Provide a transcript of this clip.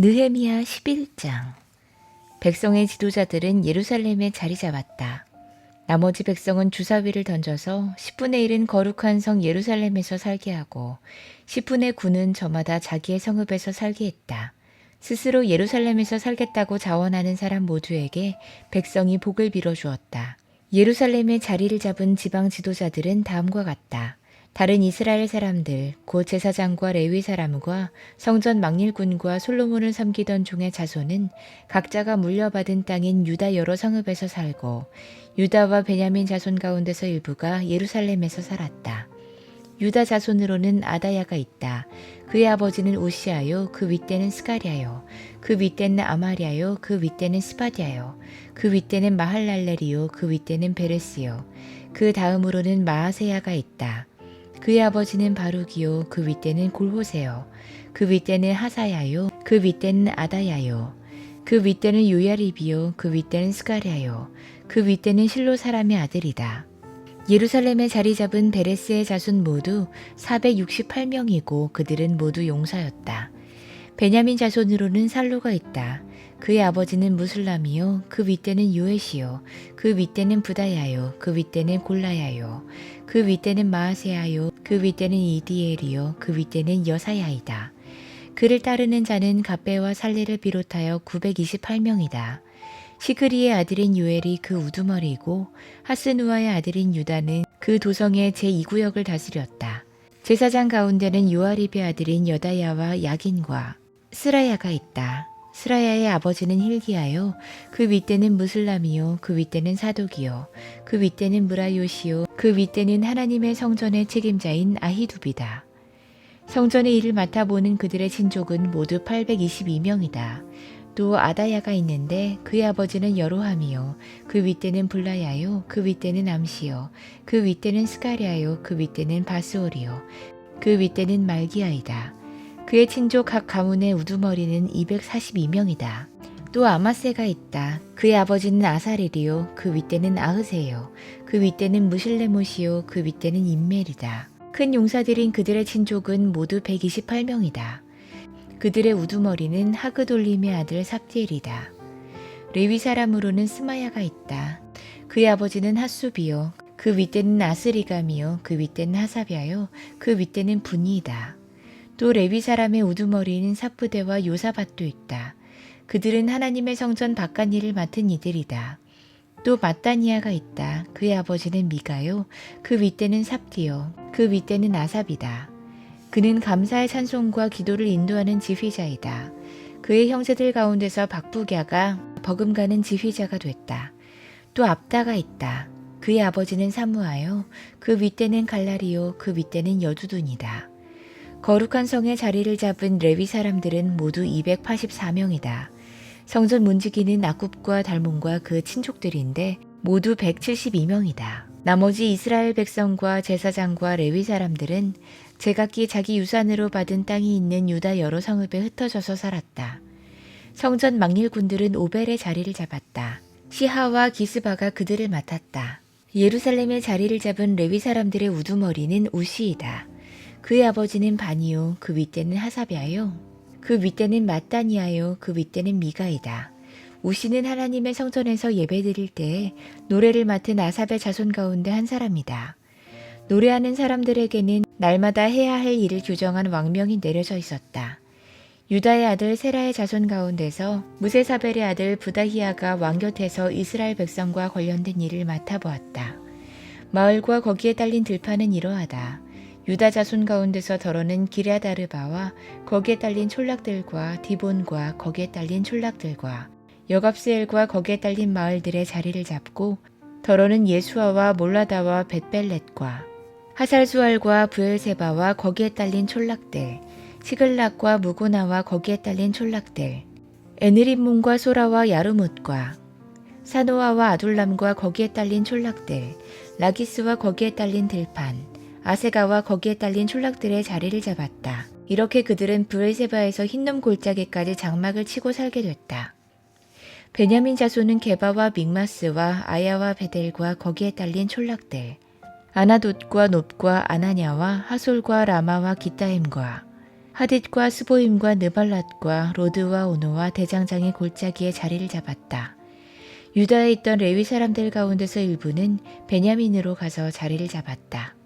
느헤미야 11장 백성의 지도자들은 예루살렘에 자리 잡았다. 나머지 백성은 주사위를 던져서 10분의 1은 거룩한 성 예루살렘에서 살게 하고 10분의 9는 저마다 자기의 성읍에서 살게 했다. 스스로 예루살렘에서 살겠다고 자원하는 사람 모두에게 백성이 복을 빌어 주었다. 예루살렘에 자리를 잡은 지방 지도자들은 다음과 같다. 다른 이스라엘 사람들, 곧 제사장과 레위 사람과 성전 막릴군과 솔로몬을 섬기던 종의 자손은 각자가 물려받은 땅인 유다 여러 성읍에서 살고 유다와 베냐민 자손 가운데서 일부가 예루살렘에서 살았다. 유다 자손으로는 아다야가 있다. 그의 아버지는 우시아요, 그 윗대는 스가리아요, 그 윗대는 아마리아요, 그 윗대는 스바디아요, 그 윗대는 마할랄레리요, 그 윗대는 베레스요, 그 다음으로는 마아세야가 있다. 그의 아버지는 바룩이요, 그 윗대는 골호세요, 그 윗대는 하사야요, 그 윗대는 아다야요, 그 윗대는 요야립이요, 그 윗대는 스가리아요, 그 윗대는 실로 사람의 아들이다. 예루살렘에 자리 잡은 베레스의 자손 모두 468명이고 그들은 모두 용사였다. 베냐민 자손으로는 살로가 있다. 그의 아버지는 무슬람이요, 그 윗대는 요에시요, 그 윗대는 부다야요, 그 윗대는 골라야요, 그 윗대는 마아세야요, 그 윗대는 이디엘이요, 그 윗대는 여사야이다. 그를 따르는 자는 갑배와 살레를 비롯하여 928명이다. 시그리의 아들인 요엘이 그 우두머리이고 하스누아의 아들인 유다는 그 도성의 제2구역을 다스렸다. 제사장 가운데는 요아립의 아들인 여다야와 야긴과 스라야가 있다. 스라야의 아버지는 힐기야요. 그 윗대는 무슬람이요. 그 윗대는 사독이요. 그 윗대는 무라요시요. 그 윗대는 하나님의 성전의 책임자인 아히두비다. 성전의 일을 맡아보는 그들의 친족은 모두 822명이다. 또 아다야가 있는데 그의 아버지는 여로함이요 그 윗대는 블라야요 그 윗대는 암시요 그 윗대는 스가리아요 그 윗대는 바스올이요 그 윗대는 말기야이다 그의 친족 각 가문의 우두머리는 242명이다 또 아마세가 있다 그의 아버지는 아사릴이요 그 윗대는 아흐세요 그 윗대는 무실레못이요 그 윗대는 인멜이다 큰 용사들인 그들의 친족은 모두 128명이다 그들의 우두머리는 하그돌림의 아들 삽디엘이다. 레위 사람으로는 스마야가 있다. 그의 아버지는 핫수비요. 그 윗대는 아스리감이요. 그 윗대는 하사비아요. 그 윗대는 분이이다. 또 레위 사람의 우두머리는 사프대와 요사밭도 있다. 그들은 하나님의 성전 바깥 일을 맡은 이들이다. 또 마따니아가 있다. 그의 아버지는 미가요. 그 윗대는 삽디요. 그 윗대는 아삽이다. 그는 감사의 찬송과 기도를 인도하는 지휘자이다. 그의 형제들 가운데서 박부갸가 버금가는 지휘자가 됐다. 또 압다가 있다. 그의 아버지는 사무하여 그 윗대는 갈라리요 그 윗대는 여두둔이다. 거룩한 성의 자리를 잡은 레위 사람들은 모두 284명이다. 성전 문지기는 아굽과 달몬과 그 친족들인데 모두 172명이다. 나머지 이스라엘 백성과 제사장과 레위 사람들은 제각기 자기 유산으로 받은 땅이 있는 유다 여러 성읍에 흩어져서 살았다. 성전 막릴군들은 오벨의 자리를 잡았다. 시하와 기스바가 그들을 맡았다. 예루살렘의 자리를 잡은 레위 사람들의 우두머리는 우시이다. 그의 아버지는 바니요, 그 윗대는 하사비아요, 그 윗대는 마따니아요, 그 윗대는 미가이다. 우시는 하나님의 성전에서 예배드릴 때에 노래를 맡은 아삽의 자손 가운데 한 사람이다. 노래하는 사람들에게는 날마다 해야 할 일을 규정한 왕명이 내려져 있었다. 유다의 아들 세라의 자손 가운데서 무세사벨의 아들 부다히아가 왕 곁에서 이스라엘 백성과 관련된 일을 맡아보았다. 마을과 거기에 딸린 들판은 이러하다. 유다 자손 가운데서 더러는 기랴다르바와 거기에 딸린 촌락들과 디본과 거기에 딸린 촌락들과 여갑스엘과 거기에 딸린 마을들의 자리를 잡고 더러는 예수아와 몰라다와 벳벨렛과 하살수알과 부엘세바와 거기에 딸린 촌락들, 시글락과 무고나와 거기에 딸린 촌락들, 에느림문과 소라와 야르뭇과 사노아와 아둘람과 거기에 딸린 촌락들, 라기스와 거기에 딸린 들판, 아세가와 거기에 딸린 촌락들의 자리를 잡았다. 이렇게 그들은 부엘세바에서 흰놈 골짜기까지 장막을 치고 살게 됐다. 베냐민 자손은 게바와 믹마스와 아야와 베델과 거기에 딸린 촌락들, 아나돗과 놋과 아나냐와 하솔과 라마와 기타임과 하딧과 스보임과 느발랏과 로드와 오노와 대장장의 골짜기에 자리를 잡았다. 유다에 있던 레위 사람들 가운데서 일부는 베냐민으로 가서 자리를 잡았다.